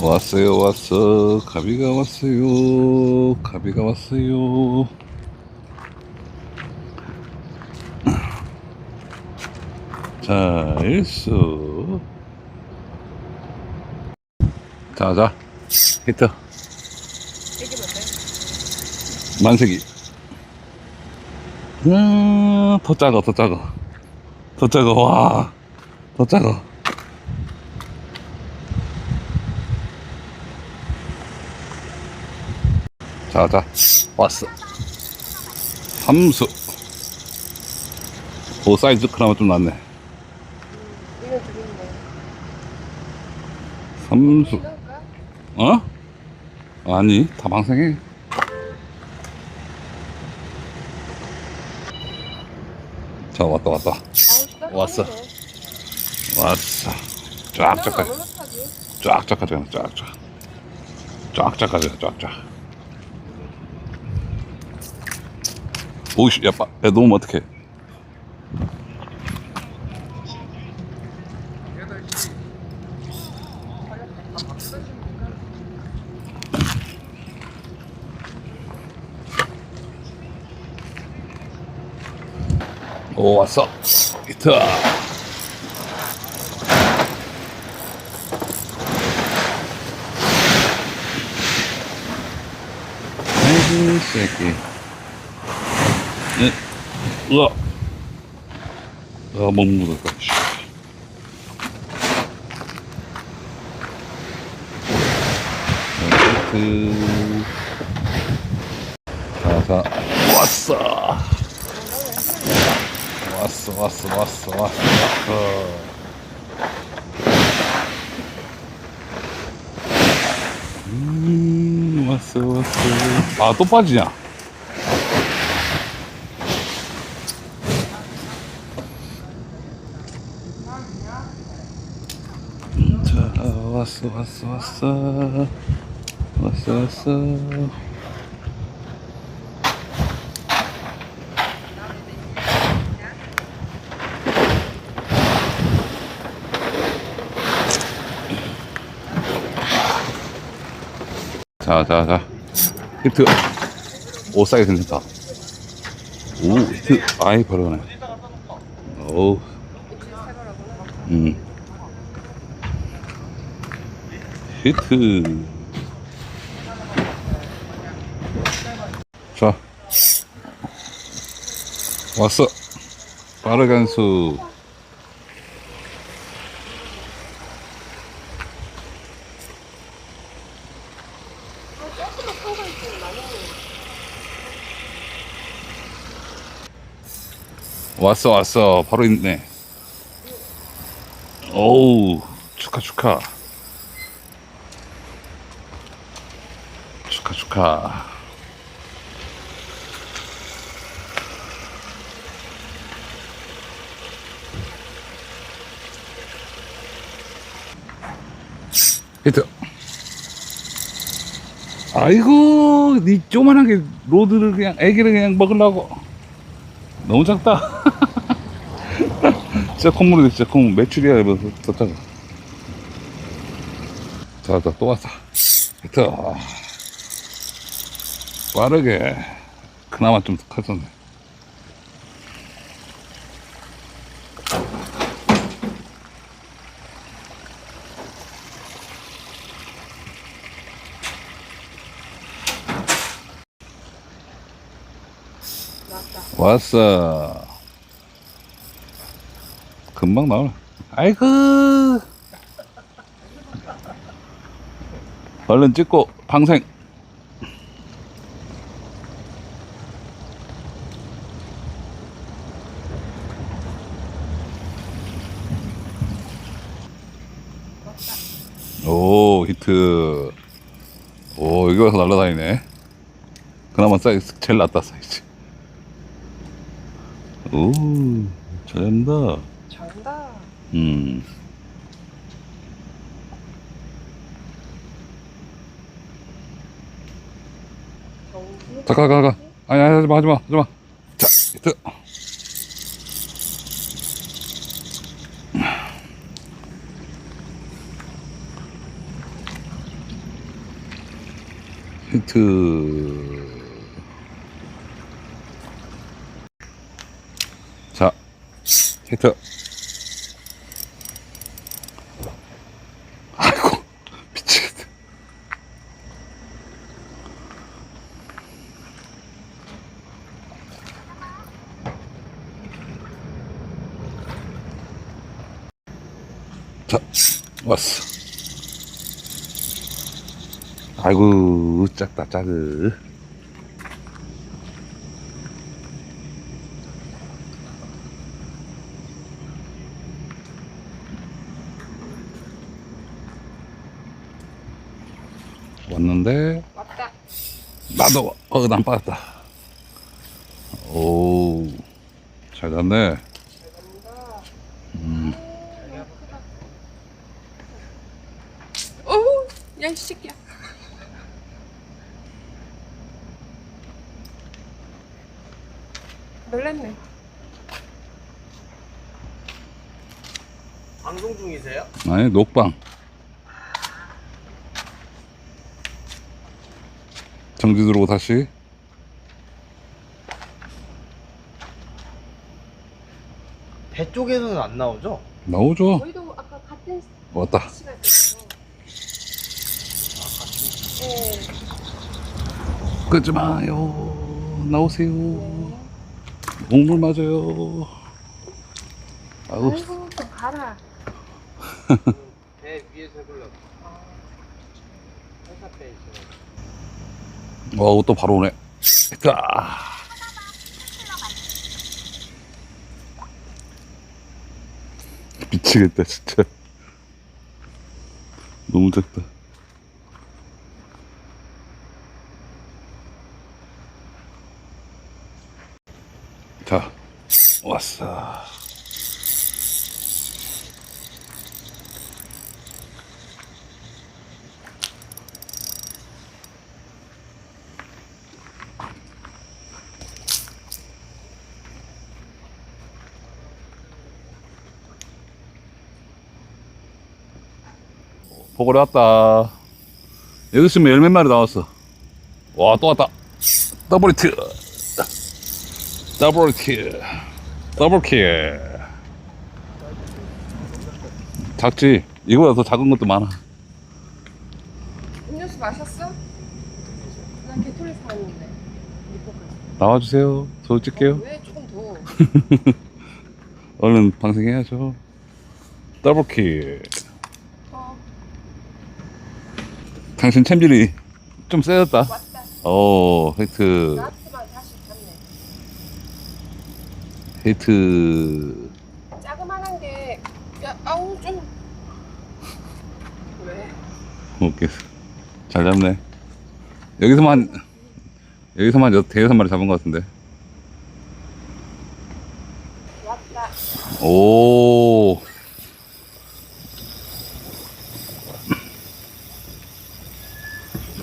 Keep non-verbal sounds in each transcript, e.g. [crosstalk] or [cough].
왔어요, 왔어. 가비가 왔어요. 가비가 왔어요. 자, 일수. 자, 자. 히트. 만세기. 음, 더 작아, 더 작아. 더 작아, 와. 더 작아. 자, 자. 왔어. 삼수. 오, 사이즈 그나마 좀 드린데. 삼수. 어? 아니, 다 방생해. 자, 왔다, 왔다. 왔어. 왔어. 쫙쫙 가자. 쫙쫙 가자, 쫙쫙. 쫙쫙 가자, 쫙쫙. 오이씨, 야, 빠, 야, 놓으면 어떡해. 오, 왔어. 히트. 아이고, 새끼. 네. 으아. 아. 씨. 그, 자, 자, 왔어. 왔어, 왔어, 왔어, 왔어, 왔어. 음, 왔어, 왔어. 아, 또 빠지냐? 자, 왔어, 왔어, 왔어. 왔어, 왔어. 자, 자, 자. 히트. 오, 사이즈 괜찮다. 오, 히트. 아이, 바로네. 오, 음. 히트. 자. 왔어. 빠르간 수. 왔어, 왔어. 바로 있네. 오우, 축하, 축하. 축하. 히트. 아이고, 니 조만한 게 로드를 그냥, 애기를 그냥 먹으려고. 너무 작다. [laughs] 진짜 콧물이 진짜 콧물 매출이야 이거 더 작아. 자, 자, 또 왔어. 히트. 빠르게. 그나마 좀. 맞다. 왔어. 금방 나오네. 아이고. 얼른 찍고 방생. 오, 히트. 오, 여기 와서 날라다니네. 그나마 사이즈 제일 낫다, 사이즈. 오, 잘한다. 잘한다. 음. 자, 가, 가, 가. 아니, 아니, 하지 마, 하지 마, 하지 마. 자, 히트. 히트. 자, 히트. 아이고, 미치겠다. 자, 왔어. 아이고, 작다, 작으. 왔는데, 왔다. 나도, 어, 난 빠졌다. 오, 잘 갔네. 음, 어우, 야, 이 새끼야. 놀랬네. 방송 중이세요? 아니, 녹방. 정지 들어오고 다시. 배 쪽에서는 안 나오죠? 나오죠? 저희도 아까 같은 왔다. 시간대라서. 네. 끄지 마요. 나오세요. 목물 맞아요. 아우, 아이고, 좀 가라. 배 위에서 해보려고 회사 배 있어요 어우, 또 바로 오네. 까. 미치겠다, 진짜. 너무 작다. 자, 왔어. 보고래 왔다. 여기 있으면 열몇 마리 나왔어. 와, 또 왔다. 더블 히트. 더블 히트. 더블 킬. 작지? 이거보다 더 작은 것도 많아. 음료수 마셨어? 난 개토리 사왔는데. 나와주세요. 저 찍게요. 왜 조금 더? [laughs] 얼른 방생해야죠. 더블 킬. 어, 당신 챔질이 좀 세졌다. 왔다. 오, 히트. 나한테만 다시 갔네. 히트. 자그만한 게, 야, 아우, 좀. 왜? 오케이. 잘 잡네. 여기서만, 여기서만 여- 대여섯 마리 잡은 것 같은데. 왔다. 오.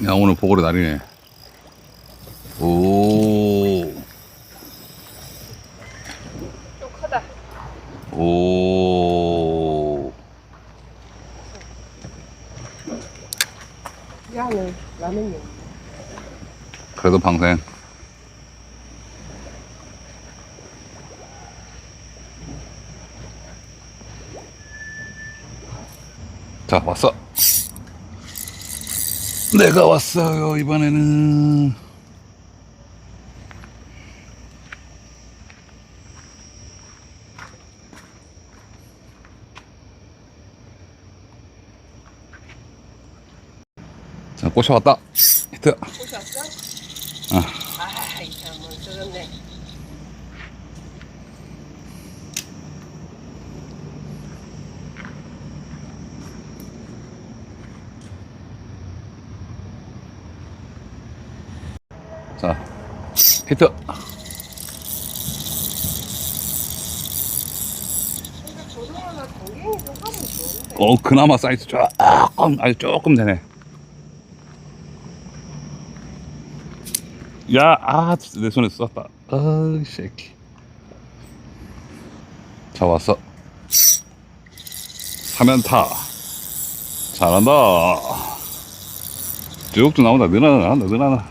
야, 오늘 보고래 날이네. 오. 좀 크다. 오. 야는 라면이. 그래도 방생. 자, 왔어. 내가 왔어요, 이번에는. 꼬셔왔다. 히트. 보셨어? 아. 아, 이. 자, 히트. 어, 그나마 사이즈 조금, 아니, 조금 되네. 야, 아, 내 손에 쐈다. 아, 쉐키. 자, 왔어. 사면 타. 잘한다. 쭉쭉 나온다. 늘어나, 늘어나.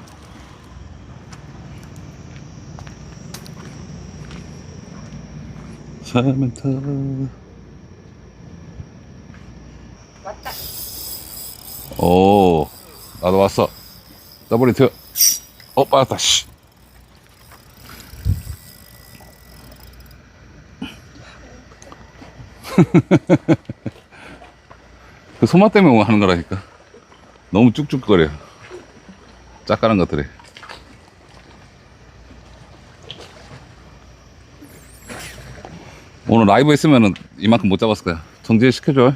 사면터. 왔다. 오, 나도 왔어. 더블 히트. 어, 빠졌다, 씨. [laughs] 그 소마 때문에 하는 거라니까. 너무 쭉쭉거려. 짝가는 것들이. 오늘 라이브 했으면은 이만큼 못 잡았을 거야. 정지 시켜줘.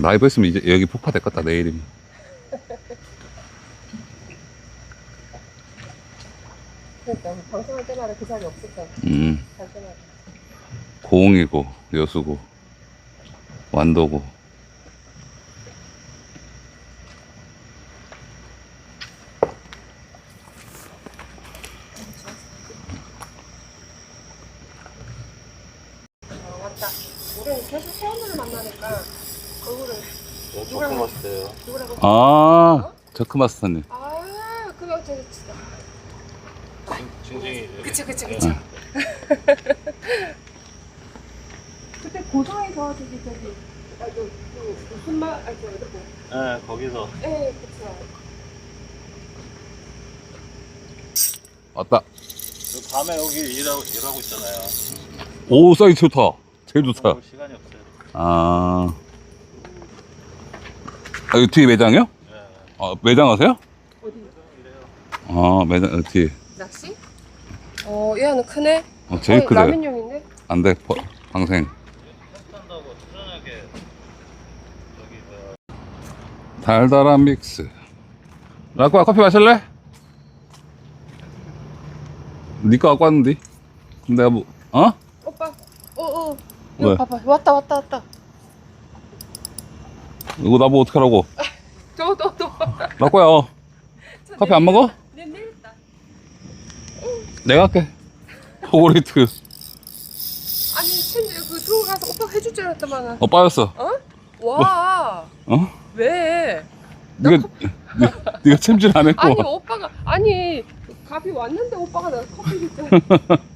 라이브 했으면 이제 여기 폭파됐겠다, 내일이면. 그러니까 방송할 때마다 그 자리 없을 거야. 음, 갈 때마다. 고흥이고, 여수고, 완도고. 어, 왔다. 우리는 계속 세원을 만나니까 네, 조금 왔어요. 누구라고? 아, 저크마스터님. 아, 그거 저기 진짜. 징징이. 그치 그치 그치. 그때 고성에서 저기 저기 아, 저, 그 무슨 말? 아, 저 어디 뭐? 네, 거기서. 예, 그쵸. 왔다. 저 밤에 여기 일하고, 일하고 있잖아요. 오, 사이즈 좋다. 제일 좋다. 어, 시간이 없어요. 아. 아, 여기 뒤에 매장이요? 네. 아, 매장 하세요? 어디? 이래요. 아, 매장, 어, 뒤에. 낚시? 어, 얘는 크네. 어, 제일 어, 크대. 라면용인데? 안 돼, 버- 방생. 뭐야. 달달한 믹스. 라꾸야, 커피 마실래? 니거 갖고 왔는데? 근데 내가 뭐, 어? 오빠. 어, 어. 왜? 이거 봐봐. 왔다, 왔다, 왔다. 이거 나보고 어떻게 하라고? 또, 또, 또. 라꾸야, 어. 커피 안 먹어? 내 내렸다. 내가 할게. 포고리트. 아니, chen 그 들어가서 오빠 해줄 줄 알았더만은. 어, 빠졌어. 어? 와. 어? 왜? 니가, 니, 니가 챔질 안 했고. 아니, 오빠가, 아니, 갑이 왔는데 오빠가 나 커피 줬잖아. [laughs]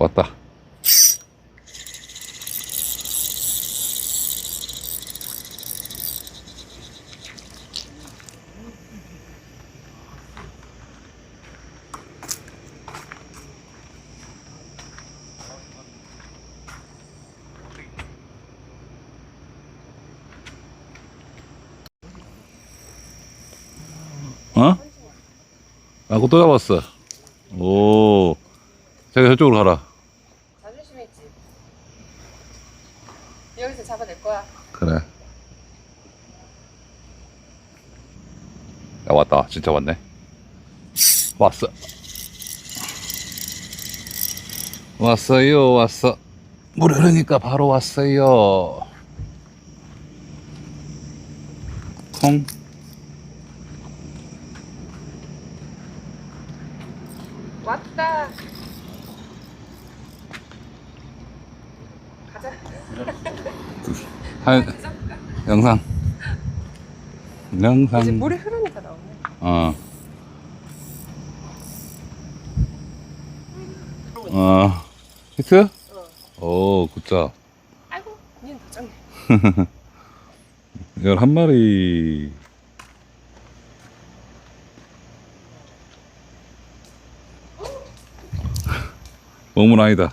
왔다. 어? 아, 그거 또 잡았어. 오. 자기 저쪽으로 가라. 자존심 있지. 여기서 잡아낼 거야. 그래. 야, 왔다. 진짜 왔네. 왔어. 왔어요, 왔어. 물 흐르니까 바로 왔어요. 콩. 왔다. 가자. 한, 영상. 영상. 이제 물이 흐르니까 나오네. 어. 어. 히트? 오, 굿자. 아이고, 니는 더 작네. [laughs] 11마리. 몸은 아니다.